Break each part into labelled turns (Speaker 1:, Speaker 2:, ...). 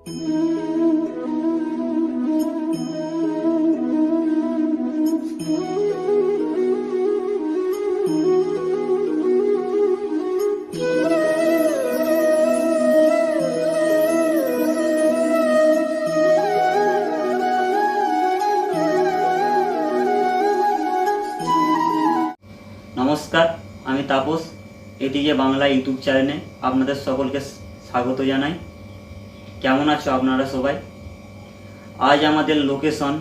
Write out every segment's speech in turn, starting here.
Speaker 1: নমস্কার আমি তাপস এটিকে বাংলা ইউটিউব চ্যানেলে আপনাদের সকলকে স্বাগত জানাই। কেমন আছো আপনারা সবাই? আজ আমাদের লোকেশন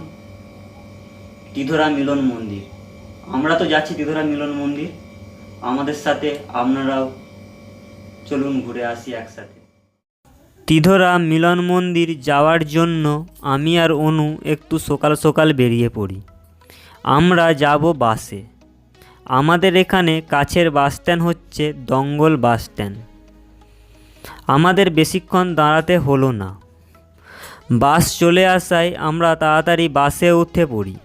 Speaker 1: তিধরা মিলন মন্দির। আমরা তো যাচ্ছি তিধরা মিলন মন্দির। আমাদের সাথে আপনারাও চলুন ঘুরে আসি একসাথে। তিধরা মিলন মন্দির যাওয়ার জন্য আমি আর অনু একটু সকাল সকাল বেরিয়ে পড়ি। আমরা যাব বাসে। আমাদের এখানে কাছের বাস স্ট্যান্ড হচ্ছে দঙ্গল বাস স্ট্যান্ড। আমাদের বেশিক্ষণ দাঁড়াতে হলো না। বাস চলে আসায় আমরা তাড়াতাড়ি বাসে উঠে পড়ি।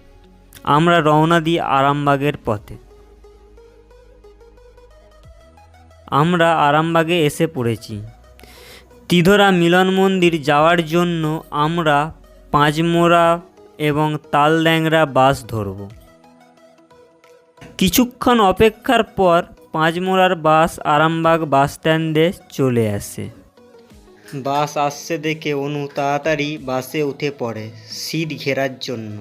Speaker 1: আমরা রওনা দিই আরামবাগের পথে। আমরা আরামবাগে এসে পড়েছি। তিধরা মিলন মন্দির যাওয়ার জন্য আমরা পাঁচমোড়া এবং তালড্যাংরা বাস ধরবো। কিছুক্ষণ অপেক্ষার পর পাঁচমোড়ার বাস আরামবাগ বাস স্ট্যান্ডে চলে আসে। বাস আসছে দেখে অনু তাড়াতাড়ি বাসে উঠে পড়ে, সিট ঘেরার জন্য।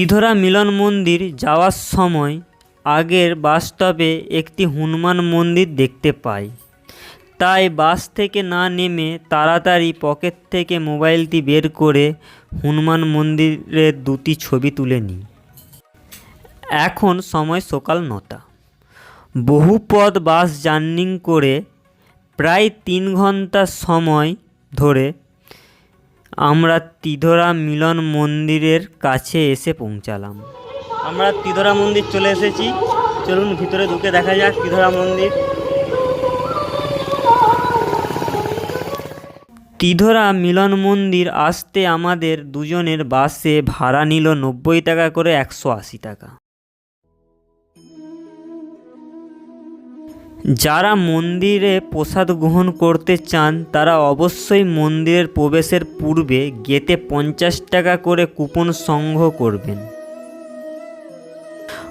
Speaker 1: তিধরা মিলন মন্দির যাওয়ার সময় আগের বাস স্টপে একটি হনুমান মন্দির দেখতে পাই। তাই বাস থেকে না নেমে তাড়াতাড়ি পকেট থেকে মোবাইলটি বের করে হনুমান মন্দিরের দুটি ছবি তুলে নিই। এখন সময় সকাল নটা। বহু পথ বাস জার্নিং করে প্রায় তিন ঘণ্টা সময় ধরে আমরা তিধরা মিলন মন্দিরের কাছে এসে পৌঁছালাম। আমরা তিধরা মন্দির চলে এসেছি। চলুন ভিতরে ঢুকে দেখা যাক তিধরা মন্দির। তিধরা মিলন মন্দির আসতে আমাদের দুজনের বাসে ভাড়া নিল নব্বই টাকা করে একশো আশি টাকা। যারা মন্দিরে প্রসাদ গ্রহণ করতে চান, তারা অবশ্যই মন্দিরের প্রবেশের পূর্বে গেতে পঞ্চাশ টাকা করে কুপন সংগ্রহ করবেন।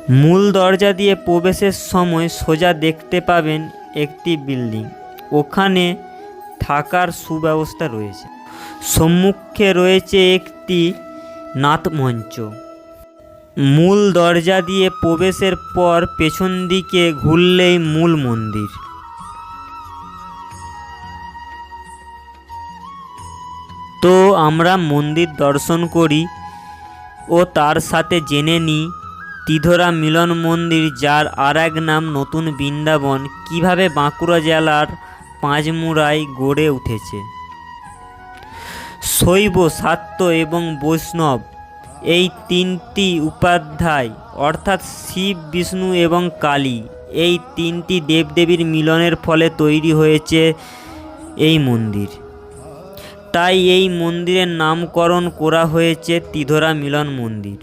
Speaker 1: মূল দরজা দিয়ে প্রবেশের সময় সোজা দেখতে পাবেন একটি বিল্ডিং। ওখানে থাকার সুব্যবস্থা রয়েছে। সম্মুখে রয়েছে একটি নাটমঞ্চ। মূল দরজা দিয়ে প্রবেশের পর পেছন দিকে ঘুরলেই মূল মন্দির। তো আমরা মন্দির দর্শন করি ও তার সাথে জেনে নিই, তিধরা মিলন মন্দির যার আর এক নাম নতুন বৃন্দাবন কীভাবে বাঁকুড়া জেলার পাঁচমুড়ায় গড়ে উঠেছে। শৈব, সাত্য এবং বৈষ্ণব এই তিনটি উপাধ্যায়, অর্থাৎ শিব, বিষ্ণু এবং কালী, এই তিনটি দেবদেবীর মিলনের ফলে তৈরি হয়েছে এই মন্দির। তাই এই মন্দিরের নামকরণ করা হয়েছে তিধরা মিলন মন্দির।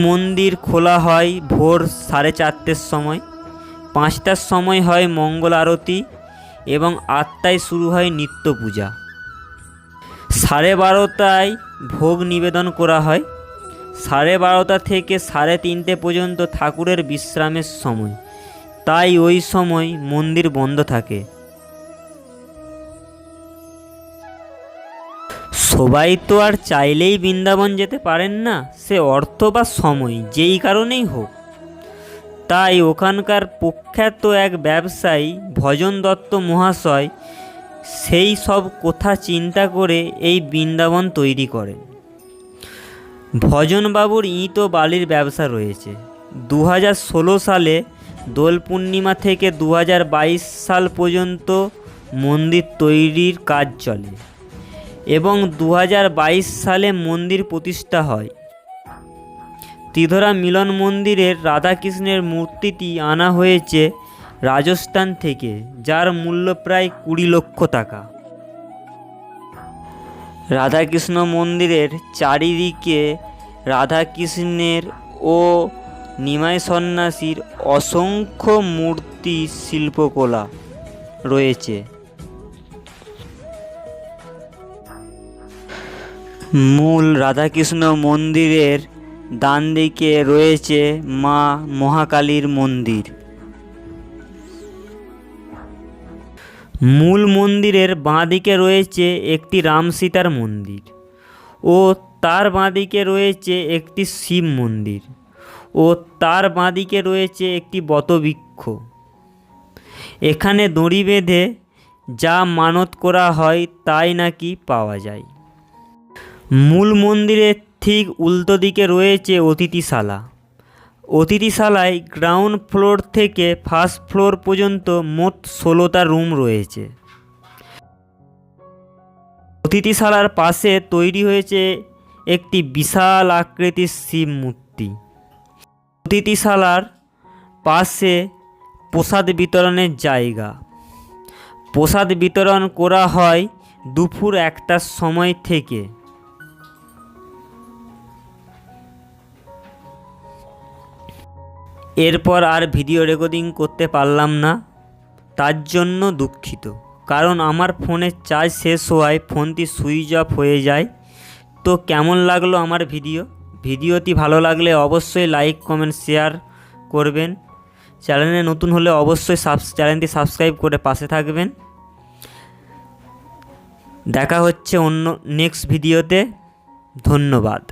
Speaker 1: মন্দির খোলা হয় ভোর সাড়ে চারটের সময়, পাঁচটার সময় হয় মঙ্গল আরতি এবং আটটায় শুরু হয় নিত্য পূজা। সাড়ে বারোটায় ভোগ নিবেদন করা হয়। সাড়ে বারোটা থেকে সাড়ে তিনটে পর্যন্ত ঠাকুরের বিশ্রামের সময়। তাই ওই সময় মন্দির বন্ধ থাকে। সবাই তো আর চাইলেই বৃন্দাবন যেতে পারেন না, সে অর্থ বা সময় যেই কারণেই হোক। তাই ওখানকার প্রখ্যাত এক ব্যবসায়ী, ভজন দত্ত মহাশয় সেই সব কথা চিন্তা করে এই বৃন্দাবন তৈরি করেন। ভজনবাবুর ইঁট ও বালির ব্যবসা রয়েছে। দু হাজার ষোলো সালে দোল পূর্ণিমা থেকে দু হাজার বাইশ সাল পর্যন্ত মন্দির তৈরির কাজ চলে এবং দু হাজার বাইশ সালে মন্দির প্রতিষ্ঠা হয়। তিধরা মিলন মন্দিরের রাধাকৃষ্ণের মূর্তিটি আনা হয়েছে রাজস্থান থেকে, যার মূল্য প্রায় কুড়ি লক্ষ টাকা। রাধাকৃষ্ণ মন্দিরের চারিদিকে রাধাকৃষ্ণের ও নিমাই সন্ন্যাসীর অসংখ্য মূর্তি শিল্পকলা রয়েছে। মূল রাধাকৃষ্ণ মন্দিরের ডান দিকে রয়েছে মা মহাকালীর মন্দির। মূল মন্দিরের বাঁদিকে রয়েছে একটি রাম সীতার মন্দির ও তার বাঁদিকে রয়েছে একটি শিব মন্দির ও তার বাঁদিকে রয়েছে একটি বটবৃক্ষ। এখানে দড়ি বেঁধে যা মানত করা হয় তাই নাকি পাওয়া যায়। মূল মন্দিরের ঠিক উল্টো দিকে রয়েছে অতিথিশালা। অতিথিশালায় গ্রাউন্ড ফ্লোর থেকে ফার্স্ট ফ্লোর পর্যন্ত মোট ষোলোটা রুম রয়েছে। অতিথিশালার পাশে তৈরি হয়েছে একটি বিশাল আকৃতির শিব মূর্তি। অতিথিশালার পাশে প্রসাদ বিতরণের জায়গা। প্রসাদ বিতরণ করা হয় দুপুর একটার সময় থেকে। এরপর আর ভিডিও রেকর্ডিং করতে পারলাম না। তার জন্য দুঃখিত। কারণ আমার ফোনের চার্জ শেষ হওয়ায় ফোনটি সুইচ অফ হয়ে যায়। তো কেমন লাগল আমার ভিডিও? ভিডিওটি ভালো লাগলে অবশ্যই লাইক, কমেন্ট, শেয়ার করবেন। চ্যানেলে নতুন হলে অবশ্যই সাবস চ্যানেলটি সাবস্ক্রাইব করে পাশে থাকবেন। দেখা হচ্ছে অন্য, নেক্সট ভিডিওতে। ধন্যবাদ।